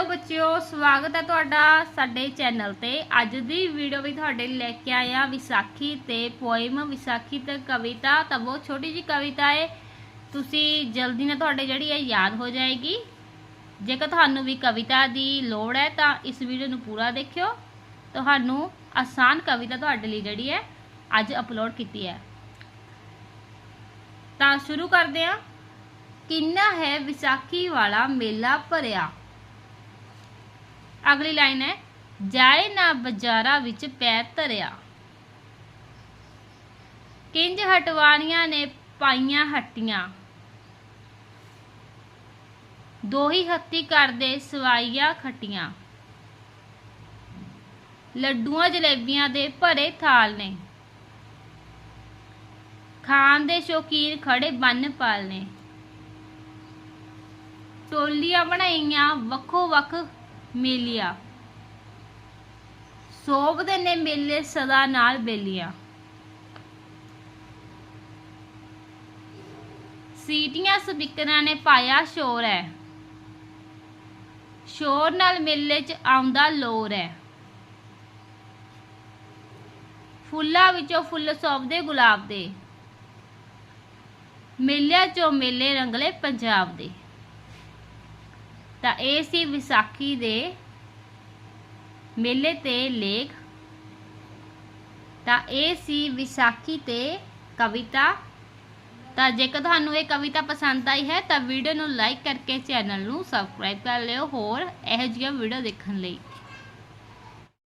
Hello ਬੱਚਿਓ, ਸਵਾਗਤ ਹੈ ਤੁਹਾਡਾ ਸਾਡੇ ਚੈਨਲ ਤੇ। ਅੱਜ ਦੀ ਵੀਡੀਓ ਵੀ ਤੁਹਾਡੇ ਲਈ ਲੈ ਕੇ ਆਏ ਆ ਵਿਸਾਖੀ ਤੇ ਪੋਇਮ, ਵਿਸਾਖੀ ਤੇ ਕਵਿਤਾ। ਤਾਂ ਬਹੁਤ ਛੋਟੀ ਜੀ ਕਵਿਤਾ ਹੈ ਤੁਸੀਂ ਜਲਦੀ ਨਾਲ ਤੁਹਾਡੇ ਜਿਹੜੀ ਹੈ, ਯਾਦ ਹੋ ਜਾਏਗੀ। ਜੇਕਰ ਤੁਹਾਨੂੰ ਵੀ ਕਵਿਤਾ ਦੀ ਲੋੜ ਹੈ, ਤਾਂ ਇਸ ਵੀਡੀਓ ਨੂੰ ਪੂਰਾ ਦੇਖਿਓ। ਤੁਹਾਨੂੰ ਆਸਾਨ ਕਵਿਤਾ ਤੁਹਾਡੇ ਲਈ ਜਿਹੜੀ ਹੈ, ਅੱਜ ਅਪਲੋਡ ਕੀਤੀ ਹੈ। ਤਾਂ ਸ਼ੁਰੂ ਕਰਦੇ ਹਾਂ। ਕਿੰਨਾ ਹੈ ਵਿਸਾਖੀ ਵਾਲਾ ਮੇਲਾ ਭਰਿਆ? ਅਗਲੀ ਲਾਈਨ ਹੈ, ਜਾਏ ਨਾ ਬਾਜ਼ਾਰਾਂ ਵਿੱਚ ਪੈਰ ਧਰਿਆ। ਕਿੰਜ ਹਟਵਾਣੀਆਂ ਨੇ ਪਾਈਆਂ ਹੱਟੀਆਂ। ਦੋਹੀ ਹੱਤੀ ਕਰਦੇ ਸਵਾਈਆਂ ਖੱਟੀਆਂ। ਲੱਡੂਆਂ ਜਲੇਬੀਆਂ ਦੇ ਭਰੇ ਥਾਲ ਨੇ। ਖਾਣ ਦੇ ਸ਼ੌਕੀਨ ਖੜੇ ਬੰਨ ਪਾਲ ਨੇ। ਟੋਲੀਆਂ ਬਣਾਈਆਂ ਵੱਖੋ ਵੱਖ ਮੇਲੀਆਂ। ਸੋਭਦੇ ਨੇ ਮੇਲੇ ਸਦਾ ਨਾਲ ਬੇਲੀਆਂ। ਸੀਟੀਆਂ ਸਪੀਕਰਾਂ ਨੇ ਪਾਇਆ ਸ਼ੋਰ ਹੈ ਸ਼ੋਰ ਨਾਲ ਮੇਲੇ 'ਚ ਆਉਂਦਾ ਲੋਰ ਹੈ ਫੁੱਲਾਂ ਵਿੱਚੋਂ ਫੁੱਲ ਸੋਭਦੇ ਗੁਲਾਬ ਦੇ। ਮੇਲਿਆਂ 'ਚੋਂ ਮੇਲੇ ਰੰਗਲੇ ਪੰਜਾਬ ਦੇ। ਤਾਂ ਇਹ ਸੀ ਵਿਸਾਖੀ ਦੇ ਮੇਲੇ ਤੇ ਲੇਖ। ਤਾਂ ਇਹ ਸੀ ਵਿਸਾਖੀ ਤੇ ਕਵਿਤਾ। ਤਾਂ ਜੇਕਰ ਤੁਹਾਨੂੰ ਇਹ ਕਵਿਤਾ ਪਸੰਦ ਆਈ ਹੈ, ਤਾਂ ਵੀਡੀਓ ਨੂੰ ਲਾਈਕ ਕਰਕੇ ਚੈਨਲ ਨੂੰ ਸਬਸਕ੍ਰਾਈਬ ਕਰ ਲਿਓ, ਹੋਰ ਇਹੋ ਜਿਹੀਆਂ ਵੀਡੀਓ ਦੇਖਣ ਲਈ।